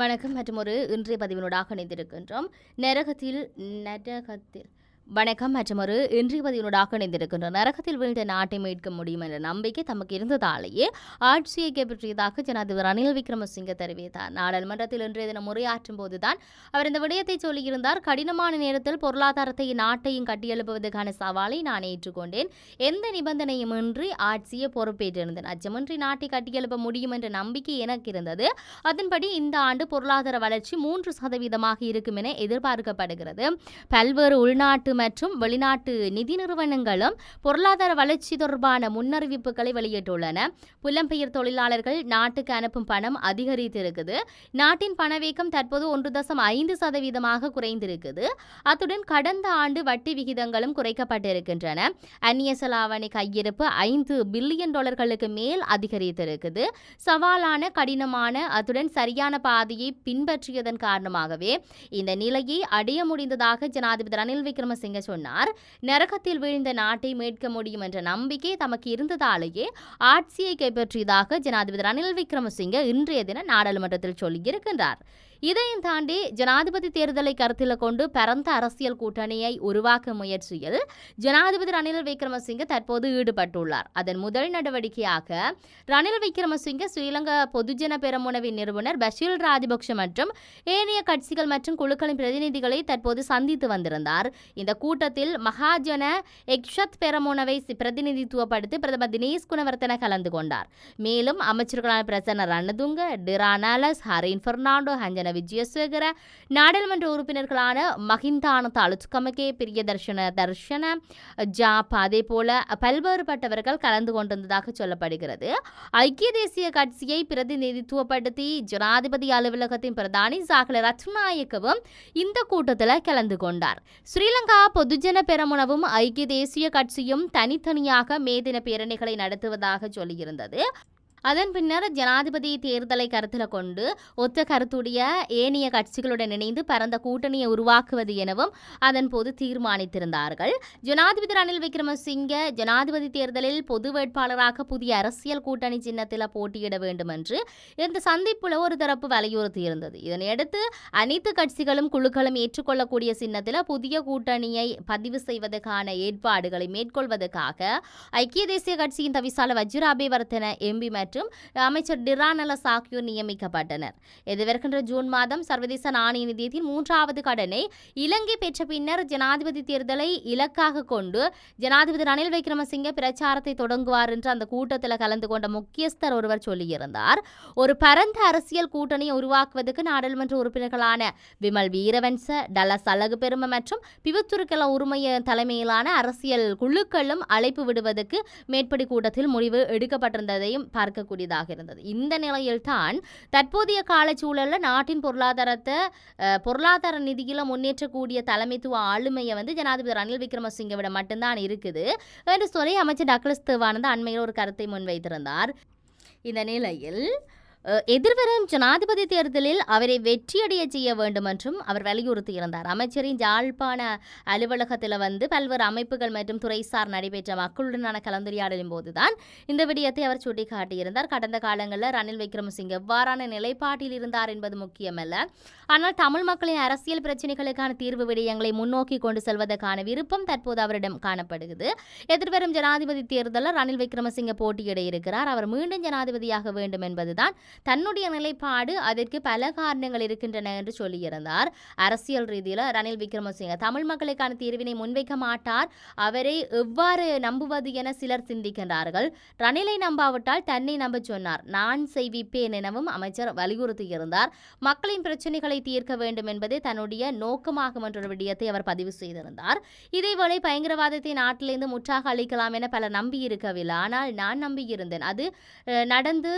வணக்கம் மற்றும் ஒரு இன்றைய பதிவினூடாக இணைந்திருக்கின்றோம். நரகத்தில் நரகத்தில் வணக்கம். மற்றும் ஒரு இன்றைய நரகத்தில் வீழ்ந்த நாட்டை மீட்க முடியும் என்ற நம்பிக்கை தமக்கு இருந்ததாலேயே ஆட்சியை கைப்பற்றியதாக ஜனாதிபதி ரணில் விக்ரமசிங்க தெரிவித்தார். நாடாளுமன்றத்தில் இன்றைய தினம் உரையாற்றும் போதுதான் அவர் இந்த விடயத்தை சொல்லியிருந்தார். கடினமான நேரத்தில் பொருளாதாரத்தை நாட்டையும் கட்டியெழுப்புவதற்கான சவாலை நான் ஏற்றுக்கொண்டேன். எந்த நிபந்தனையும் இன்றி ஆட்சியை பொறுப்பேற்றிருந்தேன். அச்சமின்றி நாட்டை கட்டியெழுப்ப முடியும் என்ற நம்பிக்கை எனக்கு இருந்தது. அதன்படி இந்த ஆண்டு பொருளாதார வளர்ச்சி மூன்று சதவீதமாக இருக்கும் என எதிர்பார்க்கப்படுகிறது. பல்வேறு உள்நாட்டு மற்றும் வெளிநாட்டு நிதி நிறுவனங்களும் பொருளாதார வளர்ச்சி தொடர்பான முன்னறிவிப்புகளை வெளியிட்டுள்ளன. புலம்பெயர் தொழிலாளர்கள் நாட்டுக்கு அனுப்பும் பணம் அதிகரித்திருக்குது. நாட்டின் பணவீக்கம் தற்போது ஒன்று தசம் ஐந்து சதவீதமாக குறைந்திருக்குது. அத்துடன் கடந்த ஆண்டு வட்டி விகிதங்களும் குறைக்கப்பட்டிருக்கின்றன. அந்நிய செலாவணி கையிருப்பு ஐந்து பில்லியன் டாலர்களுக்கு மேல் அதிகரித்திருக்குது. சவாலான கடினமான அத்துடன் சரியான பாதையை பின்பற்றியதன் காரணமாகவே இந்த நிலையை அடைய முடிந்ததாக ஜனாதிபதி ரணில் விக்ரமசிங்க சொன்னார். நரகத்தில் வீழ்ந்த நாட்டை மீட்க முடியும் என்ற நம்பிக்கை தமக்கு இருந்ததாலேயே ஆட்சியை கைப்பற்றியதாக ஜனாதிபதி ரணில் விக்ரமசிங்க இன்றைய தினம் நாடாளுமன்றத்தில் சொல்லியிருக்கின்றார். இதையும் தாண்டி ஜனாதிபதி தேர்தலை கருத்தில் கொண்டு பரந்த அரசியல் கூட்டணியை உருவாக்கும் முயற்சியில் ஜனாதிபதி ரணில் விக்ரமசிங்க தற்போது ஈடுபட்டுள்ளார். அதன் முதல் நடவடிக்கையாக ரணில் விக்ரமசிங்க ஸ்ரீலங்கா பொதுஜன பெரமுனவின் நிறுவனர் பஷீல் ராஜபக்ஷ மற்றும் ஏனைய கட்சிகள் மற்றும் குழுக்களின் பிரதிநிதிகளை தற்போது சந்தித்து வந்திருந்தார். இந்த கூட்டத்தில் மகாஜன எக்ஷத் பெரமுனவை பிரதிநிதித்துவப்படுத்தி பிரதமர் தினேஷ் குணவர்த்தன கலந்து கொண்டார். மேலும் அமைச்சர்களான பிரசன்ன ரணதுங்க டிரானாலஸ் ஹரின் பெர்னாண்டோ ஹஞ்சன விஜயசேகர நாடாளுமன்ற உறுப்பினர்களான மஹிந்தான தாலுச்கமகே பிரியதர்ஷன தர்ஷன ஜாப் அதே போல பல்வேறுபட்டவர்கள் கலந்து கொண்டிருந்ததாக சொல்லப்படுகிறது. ஐக்கிய தேசிய கட்சியை பிரதிநிதித்துவப்படுத்தி ஜனாதிபதி அலுவலகத்தின் பிரதானி சாகல ரத்நாயக்கவும் இந்த கூட்டத்தில் கலந்து கொண்டார். ஸ்ரீலங்கா பொதுஜன பெரமுனவும் ஐக்கிய தேசிய கட்சியும் தனித்தனியாக மேதின பேரணிகளை நடத்துவதாக சொல்லியிருந்தது. அதன் பின்னர் ஜனாதிபதி தேர்தலை கருத்தில் கொண்டு ஒத்த கருத்துடைய ஏனைய கட்சிகளுடன் இணைந்து பரந்த கூட்டணியை உருவாக்குவது எனவும் அதன் போது தீர்மானித்திருந்தார்கள். ஜனாதிபதி ரணில் விக்ரமசிங்க ஜனாதிபதி தேர்தலில் பொது வேட்பாளராக புதிய அரசியல் கூட்டணி சின்னத்தில் போட்டியிட வேண்டும் என்று இந்த சந்திப்பில் ஒரு தரப்பு வலியுறுத்தியிருந்தது. இதனையடுத்து அனைத்து கட்சிகளும் குழுக்களும் ஏற்றுக்கொள்ளக்கூடிய சின்னத்தில் புதிய கூட்டணியை பதிவு செய்வதற்கான ஏற்பாடுகளை மேற்கொள்வதற்காக ஐக்கிய தேசிய கட்சியின் தவிசாளர் வஜ்ராபே வர்த்தன எம்பி மற்றும் அமைச்சர் டிரானலஸ் ஆகியோர் நியமிக்கப்பட்டனர். எதிர்வருகின்ற ஜூன் மாதம் சர்வதேச நாணய நிதியத்தின் மூன்றாவது கடனை இலங்கை பெற்ற பின்னர் ஜனாதிபதி தேர்தலை இலக்காக கொண்டு ஜனாதிபதி ரணில் விக்ரமசிங்க பிரச்சாரத்தை தொடங்குவார் என்று அந்த கூட்டத்தில் கலந்து கொண்ட முக்கியஸ்தர் ஒருவர் சொல்லியிருந்தார். ஒரு பரந்த அரசியல் கூட்டணியை உருவாக்குவதற்கு நாடாளுமன்ற உறுப்பினர்களான விமல் வீரவன்ச டலஸ் அழகு பெருமை மற்றும் பிவத்துருக்கல உரிமைய தலைமையிலான அரசியல் குழுக்களும் அழைப்பு விடுவதற்கு மேற்படி கூட்டத்தில் முடிவு எடுக்கப்பட்டிருந்ததையும் பார்க்கக்கூடியதாக இருந்தது. இந்த நிலையில்தான் தற்போதைய காலச்சூழலில் நாட்டின் பொருளாதாரத்தை பொருளாதார நிதியில முன்னேற்றக்கூடிய தலைமைத்துவ ஆளுமையை வந்து ஜனாதிபதி ரணில் விக்ரமசிங்கவிட மட்டும்தான் இருக்குது என்று சொல்லி அமைச்சர் டக்ளஸ் தேவானந்த் அண்மையில் ஒரு கருத்தை முன்வைத்திருந்தார். இந்த நிலையில் எதிர்வரும் ஜனாதிபதி தேர்தலில் அவரை வெற்றியடைய செய்ய வேண்டும் என்றும் அவர் வலியுறுத்தியிருந்தார். அமைச்சரின் யாழ்ப்பாண அலுவலகத்தில் வந்து பல்வேறு அமைப்புகள் மற்றும் துறைசார் நடைபெற்ற மக்களுடனான கலந்துரையாடலின் போதுதான் இந்த விடயத்தை அவர் சுட்டிக்காட்டியிருந்தார். கடந்த காலங்களில் ரணில் விக்ரமசிங்க எவ்வாறான நிலைப்பாட்டில் இருந்தார் என்பது முக்கியமல்ல. ஆனால் தமிழ் மக்களின் அரசியல் பிரச்சனைகளுக்கான தீர்வு விடயங்களை முன்னோக்கி கொண்டு செல்வதற்கான விருப்பம் தற்போது அவரிடம் காணப்படுகிறது. எதிர்வரும் ஜனாதிபதி தேர்தலில் ரணில் விக்ரமசிங்க போட்டியிட இருக்கிறார். அவர் மீண்டும் ஜனாதிபதியாக வேண்டும் என்பதுதான் தன்னுடைய நிலைப்பாடு அதற்கு பல காரணங்கள் இருக்கின்றன என்று சொல்லியிருந்தார் அரசியல் ரீதியில் ரணில் விக்ரமசிங்க தமிழ் மக்களுக்கான தீர்வினை முன்வைக்க மாட்டார். அவரை எவ்வாறு நம்புவது என சிலர் சிந்திக்கின்றார்கள். ரணிலை நம்பாவிட்டால் தன்னை நம்ப சொன்னார். நான் செய்விப்பேன் எனவும் அமைச்சர் வலியுறுத்தியிருந்தார். மக்களின் பிரச்சனைகளை தீர்க்க வேண்டும் என்பதே தன்னுடைய நோக்கமாகும் என்ற விடயத்தை அவர் பதிவு செய்திருந்தார். இதேவேளை பயங்கரவாதத்தை நாட்டிலிருந்து முற்றாக அளிக்கலாம் என பலர் நம்பியிருக்கவில்லை. ஆனால் நான் நம்பியிருந்தேன். அது நடந்து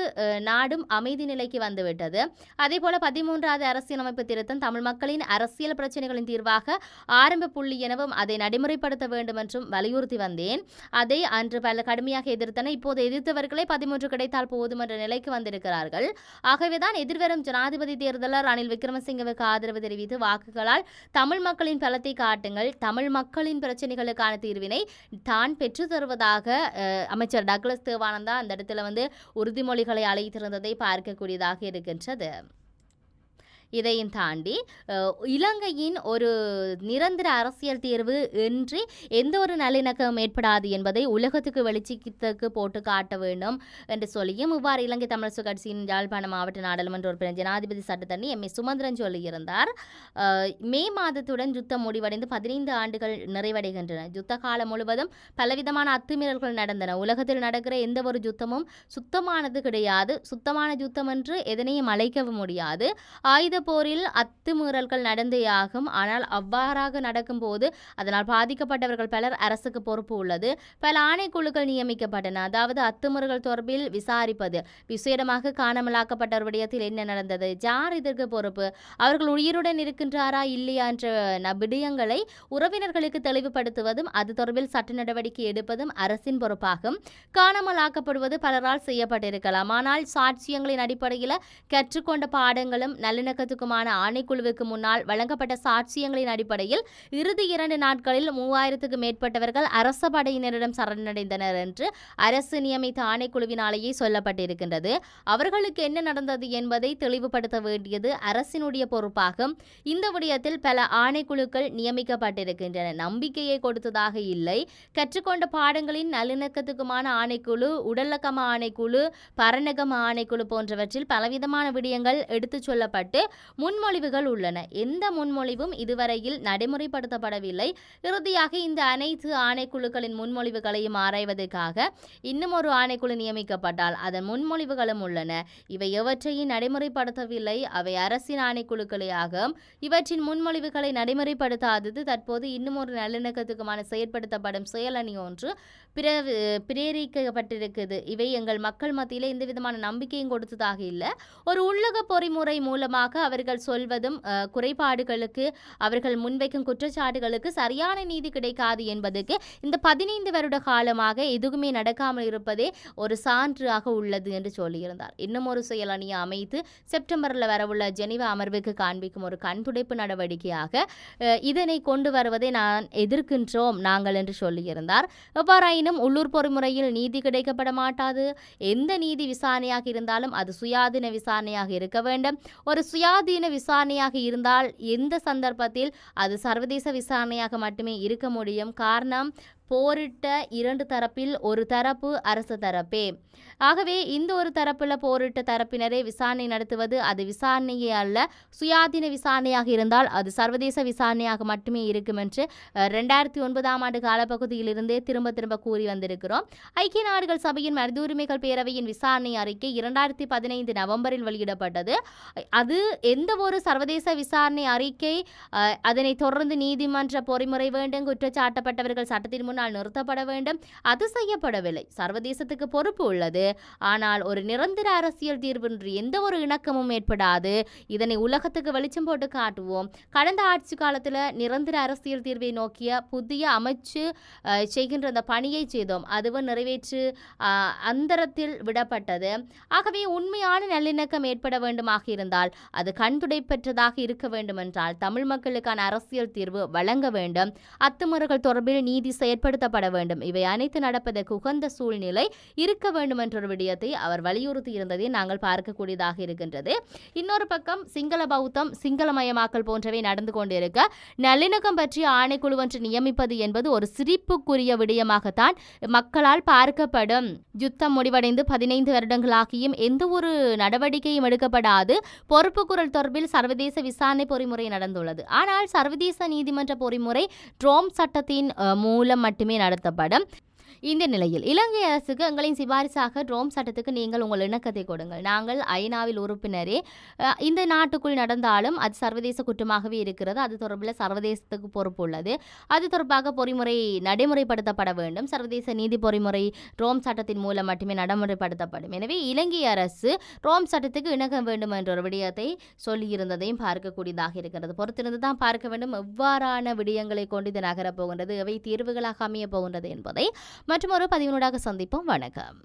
நாடும் அமைதி நிலைக்கு வந்துவிட்டது. அதேபோல பதிமூன்றாவது அரசியலமைப்பு திருத்தம் தமிழ் மக்களின் அரசியல் பிரச்சனைகளின் தீர்வாக ஆரம்ப புள்ளி எனவும் அதை நடைமுறைப்படுத்த வேண்டும் என்றும் வலியுறுத்தி வந்தேன். அதை அன்று பல கடுமையாக எதிர்த்தன இப்போது எதிர்த்தவர்களே பதிமூன்று கிடைத்தால் போதும் என்ற நிலைக்கு வந்திருக்கிறார்கள். ஆகவேதான் எதிர்வரும் ஜனாதிபதி தேர்தலர் ரணில் விக்ரமசிங்கவுக்கு ஆதரவு தெரிவித்து வாக்குகளால் தமிழ் மக்களின் பலத்தை காட்டுங்கள் தமிழ் மக்களின் பிரச்சனைகளுக்கான தீர்வினை தான் பெற்று தருவதாக அமைச்சர் டக்ளஸ் தேவானந்தா அந்த இடத்துல வந்து உறுதிமொழிகளை அழைத்திருந்ததை பார்க்கக்கூடியதாக இருக்கின்றது. இதையும் தாண்டி இலங்கையின் ஒரு நிரந்தர அரசியல் தீர்வு இன்றி எந்த ஒரு நல்லிணக்கம் ஏற்படாது என்பதை உலகத்துக்கு வெளிச்சத்துக்கு போட்டு காட்ட வேண்டும் என்று சொல்லியும் இவ்வாறு இலங்கை தமிழரசு கட்சியின் யாழ்ப்பாண மாவட்ட நாடாளுமன்ற உறுப்பினர் ஜனாதிபதி சட்டத்தண்ணி எம். ஏ சுமந்திரன் சொல்லியிருந்தார். மே மாதத்துடன் யுத்தம் முடிவடைந்து பதினைந்து ஆண்டுகள் நிறைவடைகின்றன. யுத்த காலம் முழுவதும் பலவிதமான அத்துமீறல்கள் நடந்தன. உலகத்தில் நடக்கிற எந்த ஒரு யுத்தமும் சுத்தமானது கிடையாது. சுத்தமான யுத்தம் என்று எதனையும் அழைக்கவும் முடியாது. ஆயுத போரில் அத்துமீறல்கள் நடந்தே ஆகும். ஆனால் அவ்வாறாக நடக்கும்போது அதனால் பாதிக்கப்பட்டவர்கள் பலர் அரசுக்கு பொறுப்பு உள்ளது. பல ஆணைக்குழுக்கள் நியமிக்கப்பட்டன. அதாவது அத்துமீறல்கள் தொடர்பில் விசாரிப்பது விசேடமாக காணாமலாக்கப்பட்டவர் விடயத்தில் என்ன நடந்தது யார் இதற்கு பொறுப்பு அவர்கள் உயிருடன் இருக்கின்றாரா இல்லையா என்ற ந- விடயங்களை உறவினர்களுக்கு தெளிவுபடுத்துவதும் அது தொடர்பில் சட்ட நடவடிக்கை எடுப்பதும் அரசின் பொறுப்பாகும். காணாமலாக்கப்படுவது பலரால் செய்யப்பட்டிருக்கலாம். ஆனால் சாட்சியங்களின் அடிப்படையில் கற்றுக்கொண்ட பாடங்களும் நல்லிணக்க நல்லிணக்கத்துக்குமான ஆணைக்குழுவுக்கு முன்னால் வழங்கப்பட்ட சாட்சியங்களின் அடிப்படையில் இறுதி இரண்டு நாட்களில் மூவாயிரத்துக்கு மேற்பட்டவர்கள் அரச படையினரிடம் சரணடைந்தனர் என்று அரசு நியமித்த ஆணைக்குழுவினாலேயே சொல்லப்பட்டிருக்கின்றது. அவர்களுக்கு என்ன நடந்தது என்பதை தெளிவுபடுத்த வேண்டியது அரசினுடைய பொறுப்பாகும். இந்த விடயத்தில் பல ஆணைக்குழுக்கள் நியமிக்கப்பட்டிருக்கின்றன. நம்பிக்கையை கொடுத்ததாக இல்லை. கற்றுக்கொண்ட பாடங்களின் நல்லிணக்கத்துக்குமான ஆணைக்குழு உடலக்கம ஆணைக்குழு பரணகம ஆணைக்குழு போன்றவற்றில் பலவிதமான விடயங்கள் எடுத்துச் சொல்லப்பட்டு முன்மொழிவுகள் உள்ளன. எந்த முன்மொழிவும் இதுவரையில் நடைமுறைப்படுத்தப்படவில்லை. இறுதியாக இந்த அனைத்து ஆணைக்குழுக்களின் முன்மொழிவுகளையும் ஆராய்வதற்காக இன்னும் ஒரு ஆணைக்குழு நியமிக்கப்பட்டால் அதன் முன்மொழிவுகளும் உள்ளன. இவை எவற்றையும் நடைமுறைப்படுத்தவில்லை. அவை அரசின் ஆணைக்குழுக்களே ஆகும் இவற்றின் முன்மொழிவுகளை நடைமுறைப்படுத்தாதது தற்போது இன்னும் ஒரு நல்லிணக்கத்துக்குமான செயற்படுத்தப்படும் செயலணி ஒன்று பிர பிரேரிக்கப்பட்டிருக்குது. இவை எங்கள் மக்கள் மத்தியில் எந்த விதமான நம்பிக்கையும் கொடுத்ததாக இல்லை. ஒரு உள்ளக பொறிமுறை மூலமாக அவர்கள் சொல்வதும் குறைபாடுகளுக்கு அவர்கள் முன்வைக்கும் குற்றச்சாட்டுகளுக்கு சரியான நீதி கிடைக்காது என்பதற்கு இந்த பதினைந்து வருட காலமாக எதுவுமே நடக்காமல் இருப்பதே ஒரு சான்றாக உள்ளது என்று சொல்லியிருந்தார். இன்னும் ஒரு செயல் அணியை அமைத்து செப்டம்பரில் வரவுள்ள ஜெனிவா அமர்வுக்கு காண்பிக்கும் ஒரு கண்துடைப்பு நடவடிக்கையாக இதனை கொண்டு வருவதை நான் எதிர்க்கின்றோம் நாங்கள் என்று சொல்லியிருந்தார். எவ்வாறாயினும் உள்ளூர் பொறிமுறையில் நீதி கிடைக்கப்பட மாட்டாது. எந்த நீதி விசாரணையாக இருந்தாலும் அது சுயாதீன விசாரணையாக இருக்க வேண்டும். ஒரு சுயா சுயாதீன விசாரணையாக இருந்தால் எந்த சந்தர்ப்பத்தில் அது சர்வதேச விசாரணையாக மட்டுமே இருக்க முடியும். காரணம் போரிட்ட இரண்டு தரப்பில் ஒரு தரப்பு அரசு தரப்பே. ஆகவே இந்த ஒரு தரப்பில் போரிட்ட தரப்பினரை விசாரணை நடத்துவது அது விசாரணையே அல்ல. சுயாதீன விசாரணையாக இருந்தால் அது சர்வதேச விசாரணையாக மட்டுமே இருக்கும் என்று ரெண்டாயிரத்தி ஒன்பதாம் ஆண்டு காலப்பகுதியிலிருந்தே திரும்ப திரும்ப கூறி வந்திருக்கிறோம். ஐக்கிய நாடுகள் சபையின் மனித உரிமைகள் பேரவையின் விசாரணை அறிக்கை இரண்டாயிரத்தி பதினைந்து நவம்பரில் வெளியிடப்பட்டது. அது எந்த ஒரு சர்வதேச விசாரணை அறிக்கை அதனை தொடர்ந்து நீதிமன்ற பொறிமுறை வேண்டும் குற்றச்சாட்டப்பட்டவர்கள் சட்டத்தின் முன் முன்னால் நிறுத்தப்பட வேண்டும். அது செய்யப்படவில்லை. சர்வதேசத்துக்கு பொறுப்பு உள்ளது. ஆனால் ஒரு நிரந்தர அரசியல் தீர்வின்றி எந்த ஒரு இணக்கமும் ஏற்படாது. இதனை உலகத்துக்கு வெளிச்சம் போட்டு காட்டுவோம். கடந்த ஆட்சி காலத்தில் நிரந்தர அரசியல் தீர்வை நோக்கிய புதிய அமைச்சு செய்கின்ற அந்த பணியை செய்தோம். அதுவும் நிறைவேற்று அந்தரத்தில் விடப்பட்டது. ஆகவே உண்மையான நல்லிணக்கம் ஏற்பட வேண்டுமாக இருந்தால் அது கண்துடை பெற்றதாக இருக்க வேண்டுமென்றால் தமிழ் மக்களுக்கான அரசியல் தீர்வு வழங்க வேண்டும். அத்துமுறைகள் தொடர்பில் நீதி செயற்படுத்தப்பட வேண்டும். இவை அனைத்து நடப்பதற்கு உகந்த சூழ்நிலை இருக்க வேண்டும் என்ற ஒரு விடயத்தை அவர் வலியுறுத்தி இருந்ததை நாங்கள் பார்க்கக்கூடியதாக இருக்கின்றது. இன்னொரு பக்கம் சிங்கள பௌத்தம் சிங்களமயமாக்கல் போன்றவை நடந்து கொண்டிருக்க நல்லிணக்கம் பற்றி ஆணைக்குழு ஒன்று நியமிப்பது என்பது ஒரு சிரிப்புக்குரிய விடயமாகத்தான் மக்களால் பார்க்கப்படும். யுத்தம் முடிவடைந்து பதினைந்து வருடங்களாகியும் எந்த ஒரு நடவடிக்கையும் எடுக்கப்படாது. பொறுப்பு குரல் தொடர்பில் சர்வதேச விசாரணை பொறிமுறை நடந்துள்ளது. ஆனால் சர்வதேச நீதிமன்ற பொறிமுறை ட்ரோம் சட்டத்தின் மூலம் மட்டும் நடத்தப்படும் இந்த நிலையில் இலங்கை அரசுக்கு எங்களின் சிபாரிசாக ட்ரோம் சட்டத்துக்கு நீங்கள் உங்கள் இணக்கத்தை கொடுங்கள். நாங்கள் ஐநாவில் உறுப்பினரே. இந்த நாட்டுக்குள் நடந்தாலும் அது சர்வதேச குற்றமாகவே இருக்கிறது. அது தொடர்பில் சர்வதேசத்துக்கு பொறுப்பு உள்ளது. அது தொடர்பாக பொறிமுறை நடைமுறைப்படுத்தப்பட வேண்டும். சர்வதேச நீதி பொறிமுறை ரோம் சட்டத்தின் மூலம் மட்டுமே நடைமுறைப்படுத்தப்படும். எனவே இலங்கை அரசு ரோம் சட்டத்துக்கு இணங்க வேண்டும் என்ற ஒரு விடயத்தை சொல்லியிருந்ததையும் பார்க்கக்கூடியதாக இருக்கிறது. பொறுத்திருந்து தான் பார்க்க வேண்டும். எவ்வாறான விடயங்களை கொண்டு இது நகரப் போகின்றது? எவை தீர்வுகளாக அமையப் போகின்றது என்பதை மற்றும் ஒரு பதிவினூடாக சந்திப்போம். வணக்கம்.